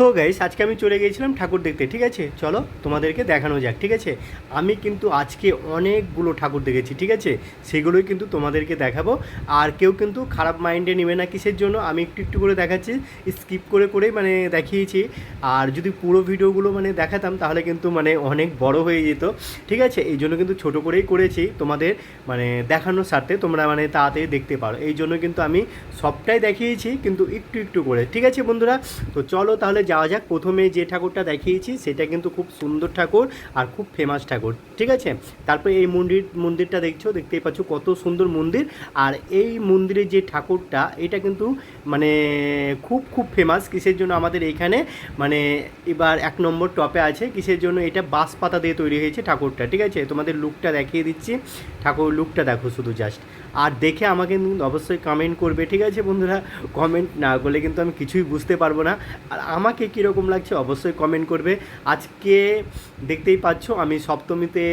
So guys, আজকে আমি চলে গিয়েছিলাম ঠাকুর দেখতে, ঠিক আছে? চলো তোমাদেরকে দেখানো যাক, ঠিক আছে? আমি কিন্তু আজকে অনেকগুলো ঠাকুর দেখেছি, ঠিক আছে? সেগুলোই কিন্তু তোমাদেরকে দেখাবো। আর কেউ কিন্তু খারাপ মাইন্ডে নেবে না কিসের জন্য, আমি একটু একটু করে দেখাচ্ছি, স্কিপ করে করে মানে দেখিয়েছি। আর যদি পুরো ভিডিওগুলো মানে দেখাতাম, তাহলে কিন্তু মানে অনেক বড় হয়ে যেত, ঠিক আছে? এই জন্য কিন্তু ছোট করেই করেছি তোমাদের মানে দেখানোর স্বার্থে, তোমরা মানে তাড়াতাড়ি দেখতে পারো। এই জন্য কিন্তু আমি সবটাই দেখিয়েছি, কিন্তু একটু একটু করে, ঠিক আছে বন্ধুরা? তো চলো তাহলে যাওয়া যাক। প্রথমে যে ঠাকুরটা দেখিয়েছি, সেটা কিন্তু খুব সুন্দর ঠাকুর আর খুব ফেমাস ঠাকুর, ঠিক আছে? তারপরে এই মন্দির, মন্দিরটা দেখছ, দেখতেই পাচ্ছ কত সুন্দর মন্দির। আর এই মন্দিরের যে ঠাকুরটা, এটা কিন্তু মানে খুব খুব ফেমাস কিসের জন্য আমাদের এইখানে মানে এবার এক নম্বর টপে আছে, কিসের জন্য? এটা বাঁশ পাতা দিয়ে তৈরি হয়েছে ঠাকুরটা, ঠিক আছে? তোমাদের লুকটা দেখিয়ে দিচ্ছি। ঠাকুর লুকটা দেখো শুধু জাস্ট আর দেখে আমাকে অবশ্যই কমেন্ট করবে, ঠিক আছে বন্ধুরা? কমেন্ট না করলে কিন্তু আমি কিছুই বুঝতে পারব না। আর আমাকে কীরকম লাগছে অবশ্যই কমেন্ট করবে। আজকে দেখতেই পাচ্ছ, আমি সপ্তমীতে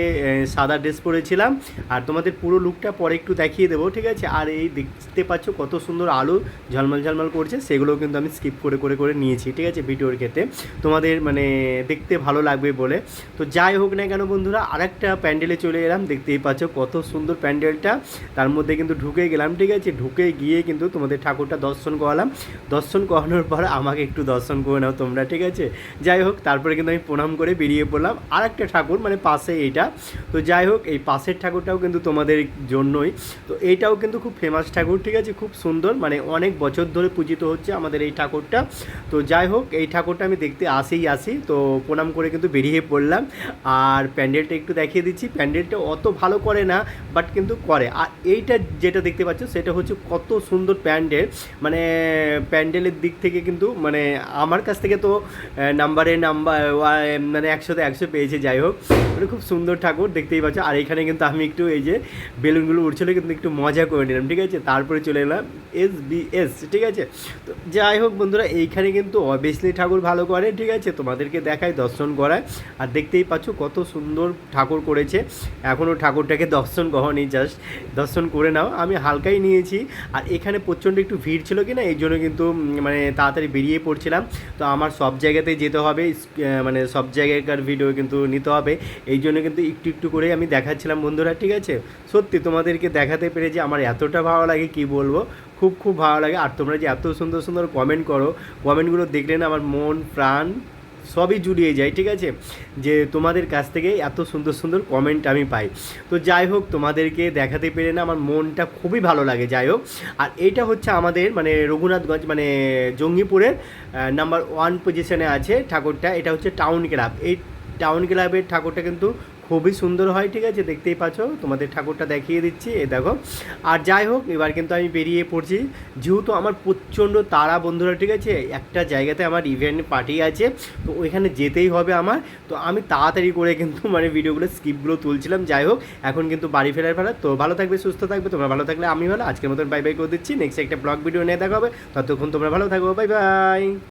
সাদা ড্রেস পরেছিলাম। আর তোমাদের পুরো লুকটা পরে একটু দেখিয়ে দেবো, ঠিক আছে? আর এই দেখতে পাচ্ছ কত সুন্দর আলু ঝলমল ঝলমল করছে, সেগুলো কিন্তু আমি স্কিপ করে করে করে নিয়েছি, ঠিক আছে? ভিডিওর ক্ষেত্রে। তোমাদের মানে দেখতে ভালো লাগবে বলে। তো যাই হোক না কেন বন্ধুরা, আরেকটা প্যান্ডেলে চলে এলাম, দেখতেই পাচ্ছ কত সুন্দর প্যান্ডেলটা। তার মধ্যে কিন্তু ঢুকে গেলাম, ঠিক আছে? ঢুকে গিয়ে কিন্তু তোমাদের ঠাকুরটা দর্শন করালাম। দর্শন করানোর পর আমাকে একটু দর্শন করে নাও তোমরা, ঠিক আছে? যাই হোক, তারপরে কিন্তু আমি প্রণাম করে বেরিয়ে পড়লাম। আর একটা ঠাকুর মানে পাশে এইটা। তো যাই হোক, এই পাশের ঠাকুরটাও কিন্তু তোমাদের জন্যই। তো এইটাও কিন্তু খুব ফেমাস ঠাকুর, ঠিক আছে? খুব সুন্দর মানে অনেক বছর ধরে পূজিত হচ্ছে আমাদের এই ঠাকুরটা। তো যাই হোক, এই ঠাকুরটা আমি দেখতে আসেই আসি। তো প্রণাম করে কিন্তু বেরিয়ে পড়লাম। আর প্যান্ডেলটা একটু দেখিয়ে দিচ্ছি। প্যান্ডেলটা অত ভালো করে না বাট কিন্তু করে। আর এইটা যেটা দেখতে পাচ্ছ, সেটা হচ্ছে কত সুন্দর প্যান্ডেল। মানে প্যান্ডেলের দিক থেকে কিন্তু মানে আমার কাছ থেকে তো নাম্বারে নাম্বার মানে একশোতে একশো পেয়েছে, যাই হোক। মানে খুব সুন্দর ঠাকুর, দেখতেই পাচ্ছ। আর এখানে কিন্তু আমি একটু এই যে বেলুনগুলো উঠছিল কিন্তু একটু মজা করে নিলাম, ঠিক আছে? তারপরে চলে এলাম এস বি এস ঠিক আছে? তো যাই হোক বন্ধুরা, এইখানে কিন্তু অবভিয়াসলি ঠাকুর ভালো করে, ঠিক আছে? তোমাদেরকে দেখায় দর্শন করায় আর দেখতেই পাচ্ছ কত সুন্দর ঠাকুর করেছে। এখনও ঠাকুরটাকে দর্শন কহনি জাস্ট দর্শন করে নাও। আমি হালকাই নিয়েছি। আর এখানে প্রচণ্ড একটু ভিড় ছিল কি না এই জন্য কিন্তু মানে তাড়াতাড়ি বেরিয়ে পড়ছিলাম। তো আমার সব জায়গাতে যেতে হবে মানে সব জায়গাকার ভিডিও কিন্তু নিতে হবে। এই জন্য কিন্তু একটু একটু করে আমি দেখাচ্ছিলাম বন্ধুরা, ঠিক আছে? সত্যি তোমাদেরকে দেখাতে পেরে যে আমার এতটা ভালো লাগে, কি বলব? খুব খুব ভালো লাগে। আর তোমরা যে এত সুন্দর সুন্দর কমেন্ট করো কমেন্টগুলো দেখলে না আমার মন, প্রাণ সবই জুড়িয়ে যায়, ঠিক আছে? যে তোমাদের কাছ থেকে এত সুন্দর সুন্দর কমেন্ট আমি পাই। তো যাই হোক, তোমাদেরকে দেখাতে পেরে না আমার মনটা খুবই ভালো লাগে, যাই হোক। আর এইটা হচ্ছে আমাদের মানে রঘুনাথগঞ্জ মানে জঙ্গিপুরের নাম্বার ওয়ান পজিশনে আছে ঠাকুরটা, এটা হচ্ছে টাউন ক্লাব এই টাউন ক্লাবের ঠাকুরটা কিন্তু খুবই সুন্দর হয়, ঠিক আছে? দেখতেই পাচ্ছ, তোমাদের ঠাকুরটা দেখিয়ে দিচ্ছি এ দেখো। আর যাই হোক, এবার কিন্তু আমি বেরিয়ে পড়ছি। যেহেতু আমার প্রচণ্ড তারা বন্ধুরা, ঠিক আছে? একটা জায়গাতে আমার ইভেন্ট পার্টি আছে, তো ওইখানে যেতেই হবে আমার। তো আমি তাড়াতাড়ি করে কিন্তু মানে ভিডিওগুলো স্কিপগুলো তুলছিলাম। যাই হোক, এখন কিন্তু বাড়ি ফেরার ফেরা তো ভালো থাকবে, সুস্থ থাকবে, তোমরা ভালো থাকলে আমি ভালো। আজকের মতন বাই বাই করে দিচ্ছি। নেক্সট একটা ব্লগ ভিডিও নিয়ে দেখা হবে। ততক্ষণ তোমরা ভালো থাকো। Bye bye